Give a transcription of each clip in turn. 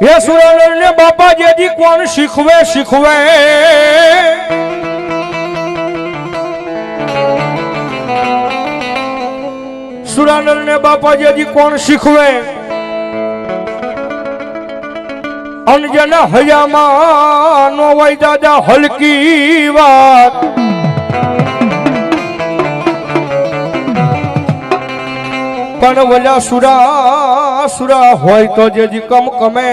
હે સુરેન્દ્રને બાપા જેજી કોણ શીખવે શીખવે? સુરાનંદ ને બાપા જેજી કોણ શીખવે? અંજન હયામાં નો હોય દાદા હલકી વાત. પણ વલા સુરા સુરા હોય તો જેજી કમ કમે.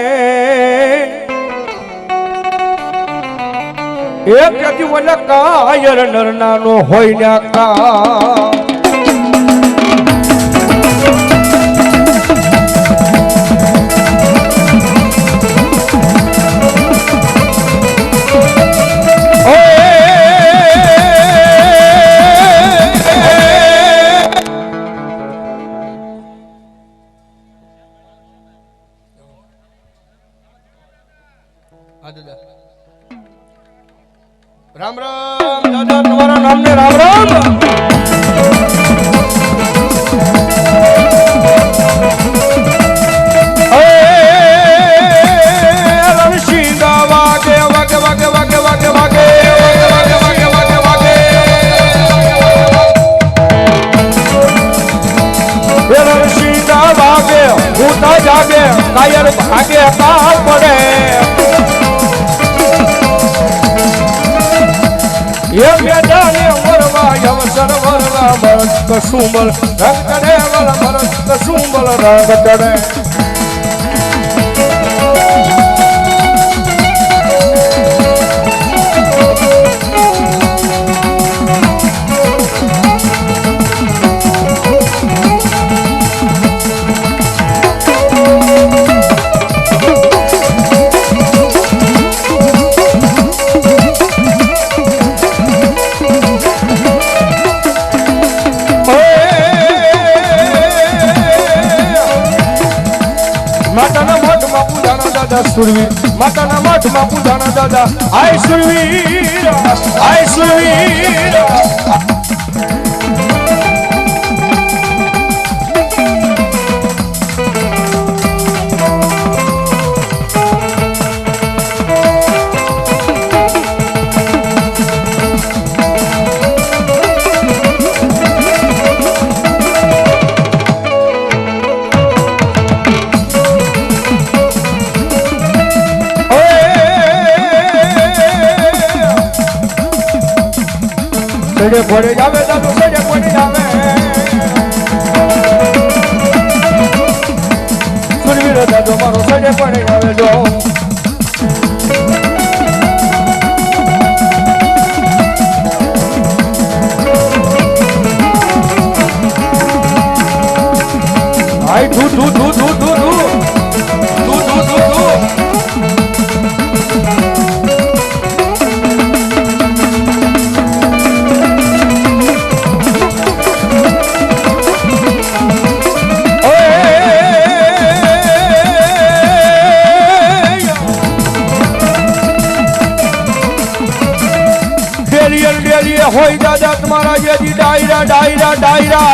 એક વલ્યા કાયર નરનાનો હોય ને કા. કસુંબળ રંગ ચડે વળ ભરત કસુંબળ રંગ ચડે માતાના મઠમાં પૂજાના દાદા આય સુરવીર આય સુરવીર ઘોડે ઘોડે જાવે દાદુ ઘોડે ઘોડે જાવે સુરવીર દાદુ મારો સડે પડે જાવે ડો હોય દાદા તમારા જેથી ડાયરા ડાયરા ડાયરા.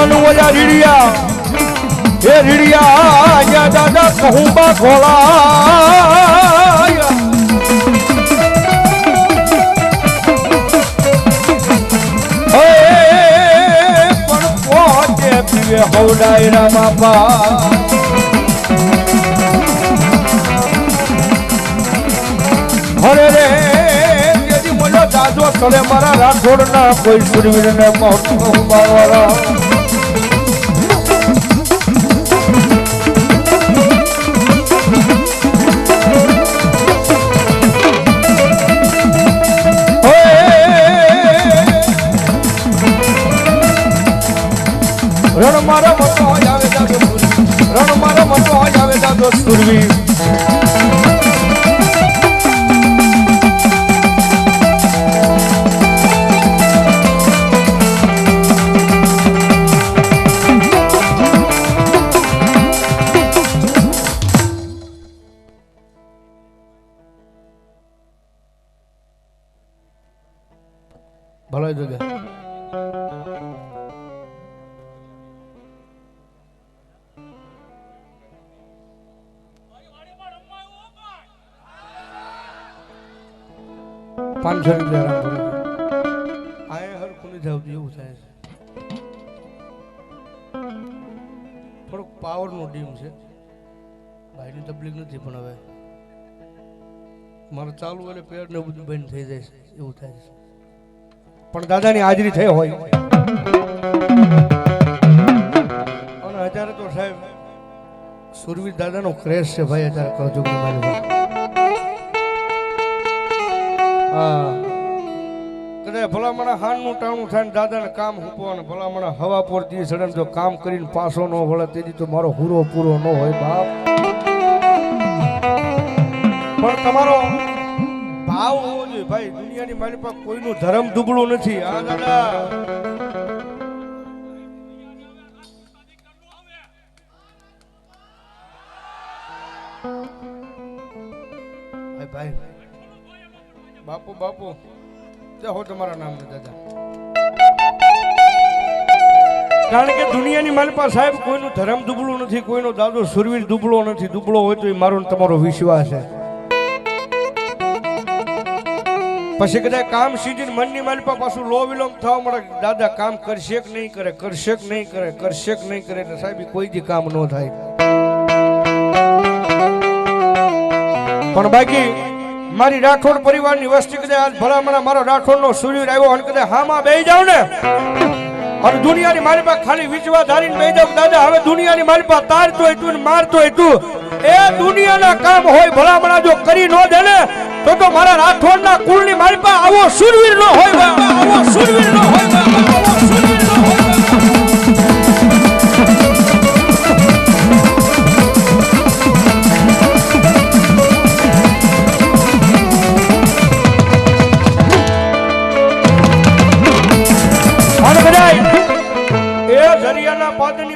અનુ ઓલા રીડિયા. એ રીડિયા યા દાદા કહું બા ખોલા પણ પહોંચે પીવે હવ ડાયરા તળે મારા રાઠોડ ના કોઈ સુરવીર ને રણ મારા મતો આવે દાદો સુરવીર. રણ મારા મતો આવે દાદો સુરવીર. ખાલી જગ્યા પાંચસો રૂપિયા આ હરખું નથી એવું થાય છે થોડુંક પાવરનું ડીમ છે ભાઈની તકલીફ નથી પણ હવે મારે ચાલુ એટલે પેર ને બધું બંધ થઈ જાય છે એવું થાય છે પણ દાદાની હાજરી થઈ હોય. અને અત્યારે તો સાહેબ, સુરવીર દાદાનો ક્રેશ છે ભાઈ અત્યારે કરજો હા. કદાચ ભલામણા હાનનું ટાણું થાય ને દાદાને કામ હૂપવાનું ભલામણા હવા પર દી સડન જો કામ કરીને પાછો ન વળે તેથી તો મારો હુરો પૂરો ન હોય બાપ. પણ તમારો ભાવ હોવો જોઈએ ભાઈ, દુનિયાની મારી પાસે કોઈનું ધર્મ દુબળું નથી. હા, દાદા. ભાઈ. બાપુ બાપુ. હો તમારા નામ દાદા. કારણ કે દુનિયાની મારી પાસે સાહેબ કોઈનું ધર્મ દુબળું નથી, કોઈનો દાદો સુરવીર દુબળો નથી. દુબળો હોય તો એ મારો તમારો વિશ્વાસ છે. પછી કદાચ કામ સીધીને મનની મારી પાસે પાછું લો વિલોમ થવા મળે દાદા, કામ કરશે કે નહીં કરે, કરશે કે નહીં કરે, કરશે કે નહીં કરે, એટલે સાહેબ કોઈ દી કામ ન થાય. પણ બાકી, મારી રાઠોડ પરિવારની વસ્તી કદાચ આજ ભલામણા મારો રાઠોડનો સૂર્ય આવ્યો અને કદાચ હામાં બેહી જાવ ને, અને દુનિયાની મારી પાસે ખાલી વિચવા ધારીને બેહી જાવ દાદા, હવે દુનિયાની મારી પાસે તારતો તું ને મારતો તું એ દુનિયાના કામ હોય ભલામણા જો કરી ન દે ને તો તો મારા રાઠોડના કુળની મારી પાસે આવો સુરવીર ન હોય આવો સુરવીર નો હોય સુરવીર ન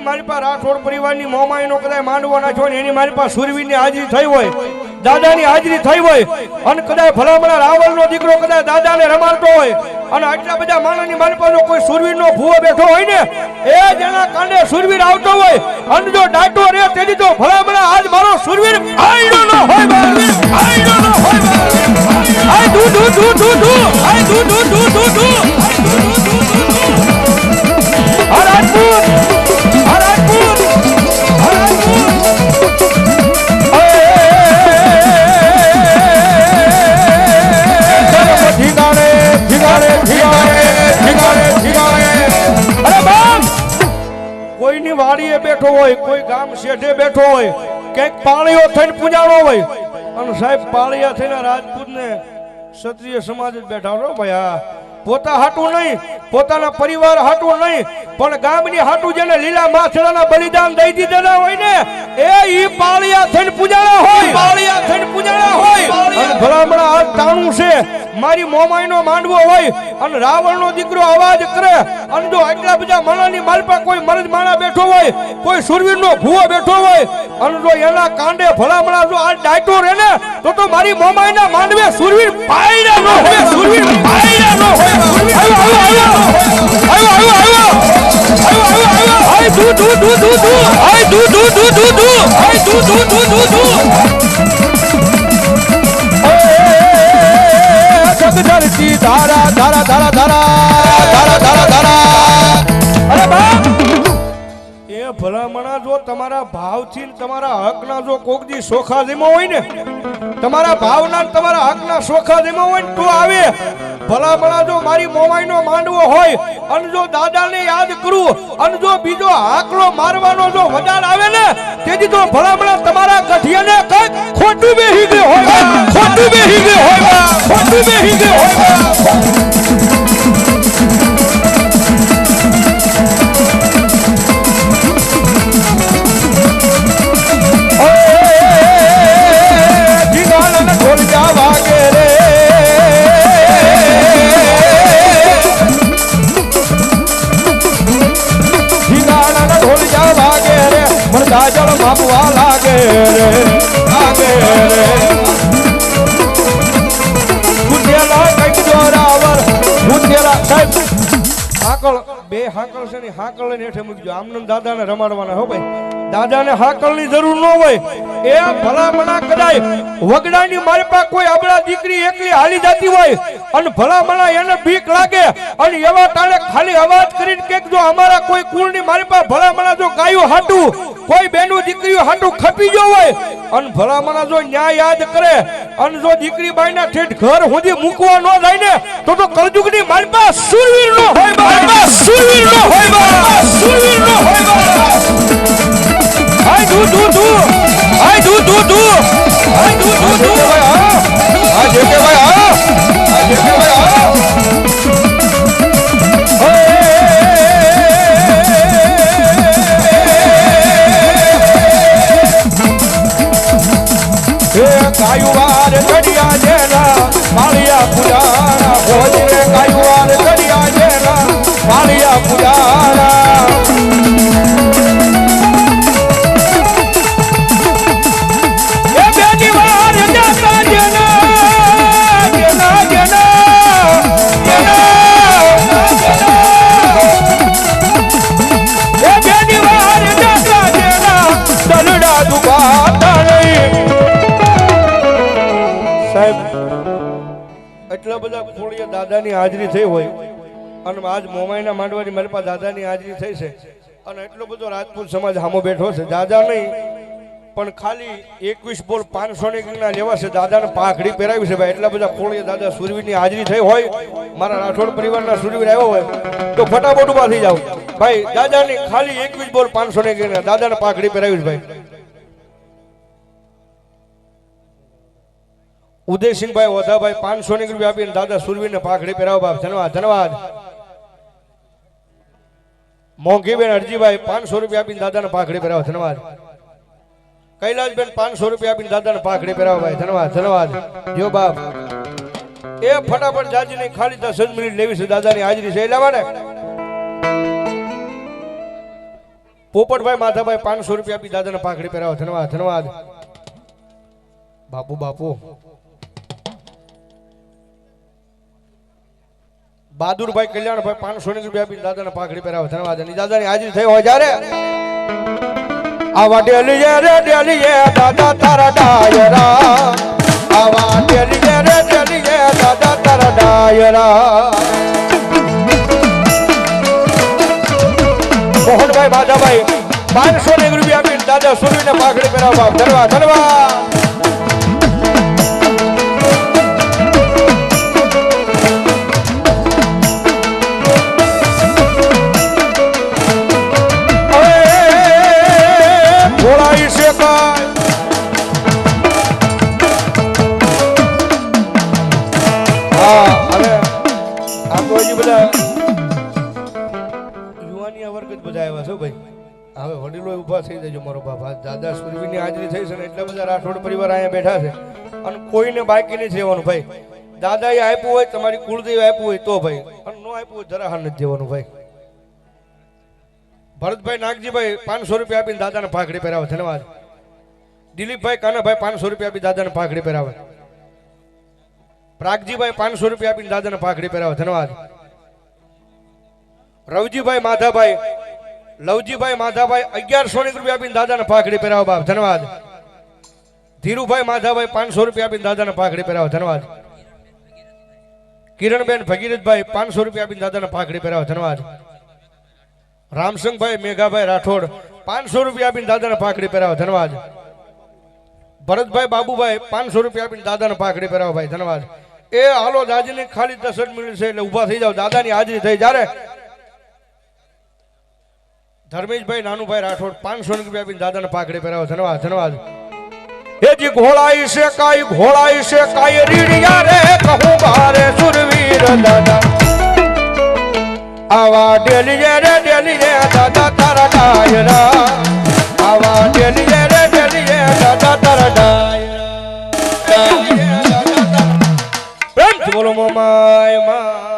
મારી પાસે રાઠોડ પરિવારની મોમાઈનો કદાચ માંડવો નાખ્યો ને એની મારી પાસે સુરવીરની હાજરી થઈ હોય. દાદાની હાજરી થઈ હોય અને કદાચ ભલામણા રાવણનો દીકરો કદાચ દાદાને રમાડતો હોય અને આટલા બધા માણસની મારી પાસે કોઈ સુરવીરનો ભૂવો બેઠો હોય ને, એ જેના કાંડે સુરવીર આવતો હોય અને જો ડાટો રે તેની તો ભલામણા આજ મારો સુરવીર આઈડો ન હોય આયડો ન હોય. આય દુ દુ દુ દુ દુ આય દુ દુ દુ દુ દુ થઈને પૂજાણો હોય. અને સાહેબ પાળિયા થઈને રાજપૂત ને ક્ષત્રિય સમાજ બેઠા છો. ભાઈ પોતા હાટું નહીં. પોતાના પરિવાર હાટું નહીં પણ ગામની હાટું જેને લીલા માછડાના બલિદાન દઈ દીધેલા હોય ને એ ઈ પાળિયા થઈને પૂજાળા હોય. પાળિયા થઈને પૂજાળા હોય. ભલામણા આ તાણું છે મારી મોમાઈનો માંડવો હોય અને રાવણનો દીકરો અવાજ કરે અને જો આટલા બધા માણાની માલપા કોઈ મરદ માણા બેઠો હોય કોઈ સુરવીરનો ભૂવો બેઠો હોય અને જો એના કાંડે ભલામણા જો આ ડાયટો રહે ને તો તો મારી મોમાઈના માંડવે સુરવીર પાયડા ન હોય. du du du du du Ay du du du du du Ay du du du du du જગદર્શી ધારા ધારા ધારા ધારા ધારા ધારા ધારા અરે બા એ ભલામણા જો તમારા ભાવથી તમારા હકના જો કોક દી સોખા ધીમો હોય ને, તમારા ભાવના તમારા હકના સોખા ધીમો હોય ને તો આવે. ભલામણા જો મારી મોમાઈનો માંડવો હોય અને જો દાદાને યાદ કરું અને જો બીજો હાકલો મારવાનો જો વડાળ આવે ને તેથી તો ભલામણા તમારા ગઠિયાને કંઈક ખોટું બેહી ગયું હોય. ખોટું બેહી ગયું હોય. ખોટું બેહી ગયું હોય. હાકળ છે ને હાકળ લઈને હેઠે મૂકજો. આમનંદ આમ દાદાને રમાડવાના હો ભાઈ. દાદાને હાકલની જરૂર ન હોય, એ ભલામણા કદાય વગડાની મારી પાસે કોઈ અબળા દીકરી એકલી હાલી જતી હોય, અને ભલામણા એને બીક લાગે, અને એવા તાણે ખાલી અવાજ કરીને કે જો અમારા કોઈ કુળની મારી પાસે ભલામણા જો ગાયું હાટું કોઈ બેનું દીકરીઓ હાટું ખપી ગયો હોય, અને ભલામણા જો ન્યાય યાદ કરે, અને જો દીકરી બાઈના ઠેઠ ઘર સુધી મૂકવા ન જાય ને, તો તો કળજુગની મારી પાસે સુરવીર નો હોય સુરવીર નો હોય સુરવીર નો હોય હાય દુ દુ થઈ હોય. અને આજ મોમાઈના માંડવાની મારી પાસે દાદાની હાજરી થઈ છે. અને એટલો બધો રાજપૂત સમાજ હામો બેઠો છે. દાદા નહીં, પણ ખાલી એકવીસ બોલ પાંચસો ને ના લેવા છે. દાદાને પાઘડી પહેરાવી છે ભાઈ. એટલા બધા ખોળીએ દાદા સુરવીરની હાજરી થઈ હોય, મારા રાઠોડ પરિવારના સુરવીર આવ્યો હોય, તો ફટાફટ ઊભા થઈ જાવ ભાઈ, દાદાની ખાલી એકવીસ બોલ પાંચસો ને દાદાને પાઘડી પહેરાવી છે ભાઈ. ઉદયસિંહભાઈ વધાભાઈ પાંચસો ની રૂપિયા આપીને દાદા સુરવીને પાઘડી પહેરાવો બાપ. ધન્યવાદ ધન્યવાદ. મોંઘીબેન અરજીભાઈ પાંચસો રૂપિયા આપીને દાદાને પાઘડી પહેરાવો. ધન્યવાદ. કૈલાસબેન પાંચસો રૂપિયા આપીને દાદાને પાઘડી પહેરાવો ભાઈ. ધન્યવાદ ધન્યવાદ. જો બાપ. એ ફટાફટ જાજી નહીં ખાલી દસ મિનિટ લેવી છે દાદાની હાજરી છે. એટલા માટે પોપટભાઈ માધાભાઈ પાંચસો રૂપિયા આપી દાદાને પાઘડી પહેરાવો. ધન્યવાદ ધન્યવાદ. બાપુ બાપુ. બહાદુરભાઈ કલ્યાણભાઈ પાંચસો ની રૂપિયા આપીને દાદાને પાઘડી પહેરાવે ધન્યવાદ. અને દાદાની હાજરી થઈ હોય જ્યારે આવા ડેલીએ રે, ડેલીએ દાદા તારા ડાયરા. આવા ડેલી જે રે, ડેલીએ દાદા તારા ડાયરા. મોહનભાઈ માધાભાઈ પાંચસો ની રૂપિયા આપીને દાદા સુરવીને પાઘડી પહેરાવવા. ધન્યવાદ ધન્યવાદ. દાદા સુરવીની હાજરી થઈ છે એટલા બધા રાઠોડ પરિવાર અહીંયા બેઠા છે. અને કોઈને બાકી નથી રહેવાનું ભાઈ. દાદાએ આપ્યું હોય, તમારી કુળદેવ આપ્યું હોય તો ભાઈ. અને ન આપ્યું હોય જરા હા નથી દેવાનું ભાઈ. ભરતભાઈ નાગજીભાઈ પાંચસો રૂપિયા આપીને દાદાને પાઘડી પહેરાવે. ધન્યવાદ. દિલીપભાઈ કાનાભાઈ પાંચસો રૂપિયા આપી દાદાને પાઘડી પહેરાવે. પ્રાગજીભાઈ પાંચસો રૂપિયા આપીને દાદાને પાઘડી પહેરાવે. ધન્યવાદ. રવજીભાઈ માધાભાઈ લવજીભાઈ માધાભાઈ અગિયારસો રૂપિયા આપીને દાદાને પાઘડી પહેરાવો બાપ, ધન્યવાદ. ધીરુભાઈ માધાભાઈ પાંચસો રૂપિયા આપીને દાદાને પાઘડી પહેરાવો, ધન્યવાદ. કિરણબેન ભગીરથભાઈ પાંચસો રૂપિયા આપીને દાદાને પાઘડી પહેરાવો, ધન્યવાદ. રામસંગભાઈ મેઘાભાઈ રાઠોડ પાંચસો રૂપિયા આપીને દાદાને પાઘડી પહેરાવો, ધન્યવાદ. ભરતભાઈ બાબુભાઈ પાંચસો રૂપિયા આપીને દાદાને પાઘડી પહેરાવો, ભાઈ, ધન્યવાદ. એ હાલો દાદીને ખાલી દસ જ મિનિટ છે એટલે ઊભા થઈ જાવ દાદાની હાજરી થઈ. જ્યારે ધર્મેશભાઈ નાનુભાઈ રાઠોડ પાંચસો રૂપિયા આપીને દાદાને પાઘડી પહેરાવો. ધન્યવાદ ધન્યવાદ. એ જી ઘોળાઈ છે કાઈ ઘોળાઈ છે કાઈ રીડિયા રે કહું બારે સુરવીર દાદા. આવા ડેલીએ રે ડેલીએ દાદા તારા ડાયરા. આવા ડેલીએ રે ડેલીએ દાદા તારા ડાયરા. પ્રેમથી બોલો મોમાય મા